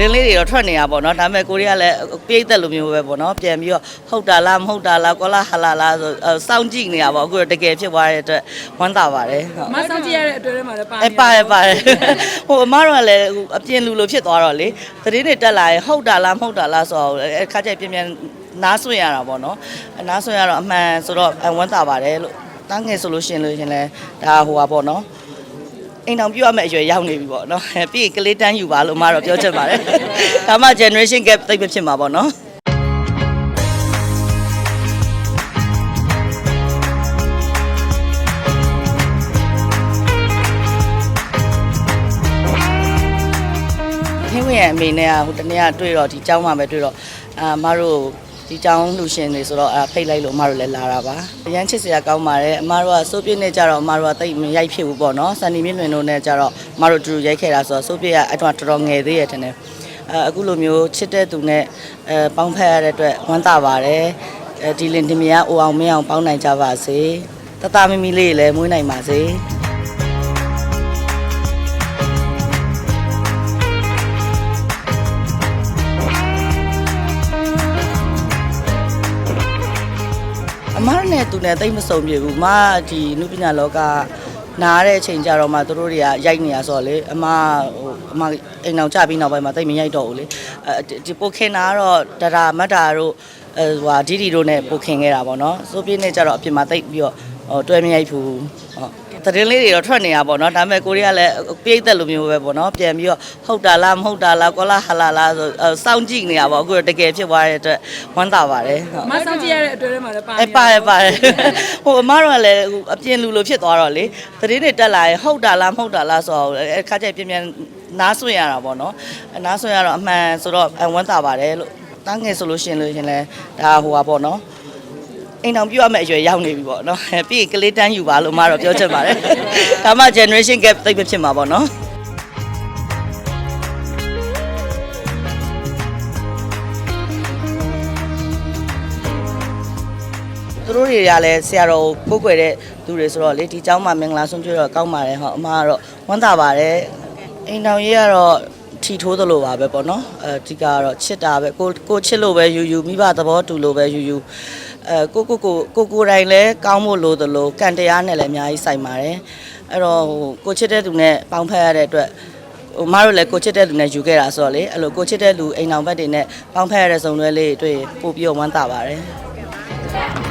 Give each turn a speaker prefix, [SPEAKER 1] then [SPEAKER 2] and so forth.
[SPEAKER 1] သတင်းလေးတွေတော့ထွက်နေတာပေါ့နော်ဒါပေမဲ့ကိုရီးယားလည်းပြိတ်သက်လိုမျိုးပဲပေါ့နော်ပြန်ပြီးတော့ဟုတ်တာလားမဟုတ်တာလားကောလာဟလာလားဆိုအဲစောင့်ကြည့်နေတာပေါ့အခုတော့တကယ်ဖြစ်သွားတဲ့အတွက်ဝမ်းသာပါတယ်ဟုတ်
[SPEAKER 2] မဆောက်ကြည့်ရတဲ့အတွဲထဲမှာလည်းပါ
[SPEAKER 1] အဲပါတယ်ပါတယ်ဟိုအမတို့ကလည်းဟိုအပြင်လူလိုဖြစ်သွားတော့လေသတင်းတွေတက်လာရင်ဟုတ်တာလားမဟုတ်တာလားဆိုတော့အဲခါကျပြန်ပြန်နားဆွင့်ရတာပေါ့နော်အဲနားဆွင့်ရတော့အမှန်ဆိုတော့အဝမ်းသာပါတယ်လို့တန်းငယ်ဆိုလို့ရှရင်လို့ရှရင်လဲဒါဟိုပါပေါ့နော် အိမ်အောင်ပြုတ်ရမယ့်အရွယ်ရောက်နေပြီပေါ့နော်အဲပြီးရင်ကလေးတန်းယူပါလို့အမတော့ပြောချင်ပါတယ်ဒါမှ generation gap သိပ်မဖြစ်မှာပေါ့နော် ဟင်းဝင်ရဲ့အမေနဲ့ကဟိုတနေ့ကတွေ့တော့ဒီเจ้าမှာပဲတွေ့တော့အာမတို့ ဒီကြောင်လူရှင်တွေဆိုတော့အဲဖိတ်လိုက်လို့အမတို့လည်းလာတာပါအရန်ချစ်စရာကောင်းပါတယ်အမတို့ကစိုးပြစ်နဲ့ကြတော့အမတို့ကတိတ်မရိုက်ဖြစ်ဘူးပေါ့နော်စန်နီမြင့်လွင်တို့နဲ့ကြတော့အမတို့တူတူရိုက်ခဲ့တာဆိုတော့စိုးပြစ်ကအတော့တော်တော်ငယ်သေးရတဲ့နဲ့အခုလိုမျိုးချစ်တဲ့သူနဲ့အဲပေါင်းဖက်ရတဲ့အတွက်ဝမ်းသာပါတယ်ဒီလင်ဒီမရအိုအောင်မင်းအောင်ပေါင်းနိုင်ကြပါစေတတမီမီလေးလည်းမွေးနိုင်ပါစေ အမနဲ့သူနဲ့တိတ်မစုံပြေဘူးအမဒီနုပညာလောကနားတဲ့အချိန်ကြတော့မှသူတို့တွေကရိုက်နေရဆိုတော့လေအမဟိုအမအိမ်အောင်ကြပြီးနောက်ပိုင်းမှာတိတ်မရိုက်တော့ဘူးလေအဲဒီပိုခင်တာကတော့ဒရာမတ်တာတို့အဲဟိုဒီဒီတို့နဲ့ပိုခင်ခဲ့တာပေါ့နော်စိုးပြင်းနဲ့ကြတော့အပြင်မှာတိတ်ပြီးတော့ဟိုတွဲမရိုက်ဘူးဟုတ် သတင်းလေးတွေတော့ထွက်နေတာပေါ့နော်ဒါပေမဲ့ကိုရီးယားလည်းပြိတ်သက်လိုမျိုးပဲပေါ့နော်ပြန်ပြီးတော့ဟုတ်တာလားမဟုတ်တာလားကောလာဟလာလားဆိုအဲစောင့်ကြည့်နေတာပေါ့အခုတော့တကယ်ဖြစ်သွားတဲ့အတွက်ဝမ်းသာပါတယ်ဟုတ်
[SPEAKER 2] မဆောက်ကြည့်ရတဲ့အတွဲထဲမှာလည်းပါ
[SPEAKER 1] အဲပါတယ်ပါတယ်ဟိုအမတို့ကလည်းဟိုအပြင်လူလိုဖြစ်သွားတော့လေသတင်းတွေတက်လာရင်ဟုတ်တာလားမဟုတ်တာလားဆိုတော့အဲခါကျပြန်ပြန်နားဆွင့်ရတာပေါ့နော်အဲနားဆွင့်ရတော့အမှန်ဆိုတော့အဝမ်းသာပါတယ်လို့တန်းငယ်ဆိုလို့ရှရင်လို့ရှရင်လဲဒါဟိုပါပေါ့နော် အိမ်အောင်ပြုတ်ရမယ့်အရွယ်ရောက်နေပြီပေါ့နော်အဲပြီးရင်ကလေးတန်းယူပါလို့အမတော့ပြောချင်ပါတယ်ဒါမှ generation gap သိပ်မဖြစ်မှာပေါ့နော် သူတို့တွေကလည်းဆရာတော်ကိုကိုးကွယ်တဲ့သူတွေဆိုတော့လေဒီเจ้าမှာမင်္ဂလာဆုံးပြတော့ကောင်းပါတယ်ဟောအမကတော့ဝမ်းသာပါတယ်အိမ်တော်ကြီးကတော့ထီထိုးသလိုပါပဲပေါ့နော်အဲဒီကတော့ချစ်တာပဲကိုကိုချစ်လို့ပဲယူယူမိဘသဘောတူလို့ပဲယူယူ အဲကိုကိုကိုကိုကိုတိုင်းလဲကောင်းဖို့လိုသလိုကံတရားနဲ့လည်းအများကြီးဆိုင်ပါတယ်အဲ့တော့ဟိုကိုချစ်တဲ့သူနဲ့ပေါင်းဖက်ရတဲ့အတွက်ဟိုမတို့လည်းကိုချစ်တဲ့လူနဲ့ယူခဲ့တာဆိုတော့လေအဲ့လိုကိုချစ်တဲ့လူအိမ်အောင်ဘက်တွေနဲ့ပေါင်းဖက်ရတဲ့ဇုံတွဲလေးတွေတွေ့ရင်ပို့ပြီးတော့ဝမ်းသာပါတယ်